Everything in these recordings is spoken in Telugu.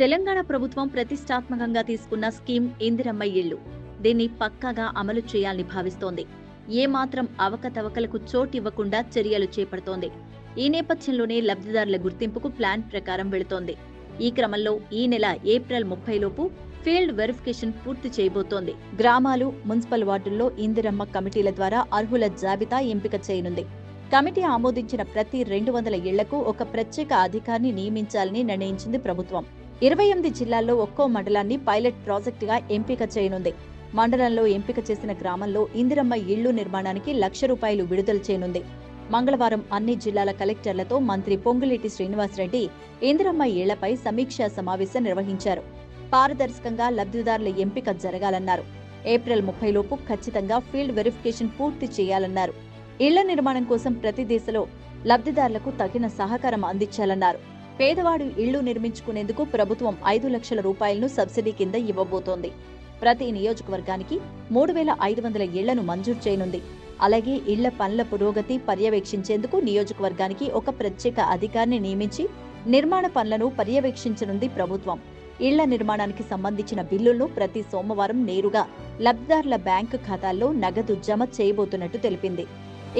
తెలంగాణ ప్రభుత్వం ప్రతిష్టాత్మకంగా తీసుకున్న స్కీమ్ ఇందిరమ్మ ఇళ్ళు దీన్ని పక్కాగా అమలు చేయాలని భావిస్తోంది. ఏమాత్రం అవకతవకలకు చోటివ్వకుండా చర్యలు చేపడుతోంది. ఈ నేపథ్యంలోనే లబ్ధిదారుల గుర్తింపుకు ప్లాన్ ప్రకారం వెళుతోంది. ఈ క్రమంలో ఈ నెల ఏప్రిల్ ముప్పై లోపు ఫీల్డ్ వెరిఫికేషన్ పూర్తి చేయబోతోంది. గ్రామాలు మున్సిపల్ వార్డుల్లో ఇందిరమ్మ కమిటీల ద్వారా అర్హుల జాబితా ఎంపిక చేయనుంది. కమిటీ ఆమోదించిన ప్రతి రెండు వందల ఇళ్ళకు ఒక ప్రత్యేక అధికారిని నియమించాలని నిర్ణయించింది ప్రభుత్వం. ఇరవై ఎనిమిది జిల్లాల్లో ఒక్కో మండలాన్ని పైలట్ ప్రాజెక్టుగా ఎంపిక చేయనుంది. మండలంలో ఎంపిక చేసిన గ్రామంలో ఇందిరమ్మ ఇళ్ళు నిర్మాణానికి లక్ష రూపాయలు విడుదల చేయనుంది. మంగళవారం అన్ని జిల్లాల కలెక్టర్లతో మంత్రి పొంగులేటి శ్రీనివాసరెడ్డి ఇందిరమ్మ ఇళ్ళపై సమీక్షా సమావేశం నిర్వహించారు. పారదర్శకంగా లబ్ధిదారుల ఎంపిక జరగాలన్నారు. ఏప్రిల్ ముప్పై లోపు ఖచ్చితంగా ఫీల్డ్ వెరిఫికేషన్ పూర్తి చేయాలన్నారు. ఇళ్ళ నిర్మాణం కోసం ప్రతి దేశలో లబ్ధిదారులకు తగిన సహకారం అందించాలన్నారు. పేదవాడు ఇళ్ళు నిర్మించుకునేందుకు ప్రభుత్వం ఐదు లక్షల రూపాయలను సబ్సిడీ కింద ఇవ్వబోతోంది. ప్రతి నియోజకవర్గానికి మూడు వేల ఐదు వందల ఇళ్ళను మంజూరు చేయనుంది. అలాగే ఇళ్ళ పనుల పురోగతి పర్యవేక్షించేందుకు నియోజకవర్గానికి ఒక ప్రత్యేక అధికారిని నియమించి నిర్మాణ పనులను పర్యవేక్షించనుంది ప్రభుత్వం. ఇళ్ళ నిర్మాణానికి సంబంధించిన బిల్లులను ప్రతి సోమవారం నేరుగా లబ్ధిదారుల బ్యాంకు ఖాతాల్లో నగదు జమ చేయబోతున్నట్టు తెలిపింది.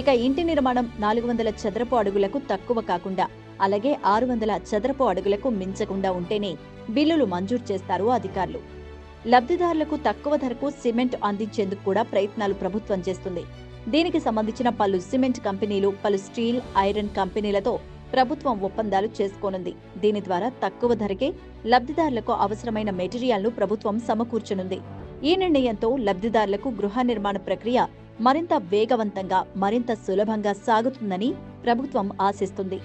ఇక ఇంటి నిర్మాణం నాలుగు వందల చదరపు అడుగులకు తక్కువ కాకుండా అలాగే ఆరు వందల చదరపు అడుగులకు మించకుండా ఉంటేనే బిల్లులు మంజూరు చేస్తారు అధికారులు. లబ్ధిదారులకు తక్కువ ధరకు సిమెంట్ అందించేందుకు కూడా ప్రయత్నాలు ప్రభుత్వం చేస్తుంది. దీనికి సంబంధించిన పలు సిమెంట్ కంపెనీలు పలు స్టీల్ ఐరన్ కంపెనీలతో ప్రభుత్వం ఒప్పందాలు చేసుకోనుంది. దీని ద్వారా తక్కువ ధరకే లబ్ధిదారులకు అవసరమైన మెటీరియల్ను ప్రభుత్వం సమకూర్చనుంది. ఈ నిర్ణయంతో లబ్ధిదారులకు గృహ నిర్మాణ ప్రక్రియ మరింత వేగవంతంగా మరింత సులభంగా సాగుతుందని ప్రభుత్వం ఆశిస్తుంది.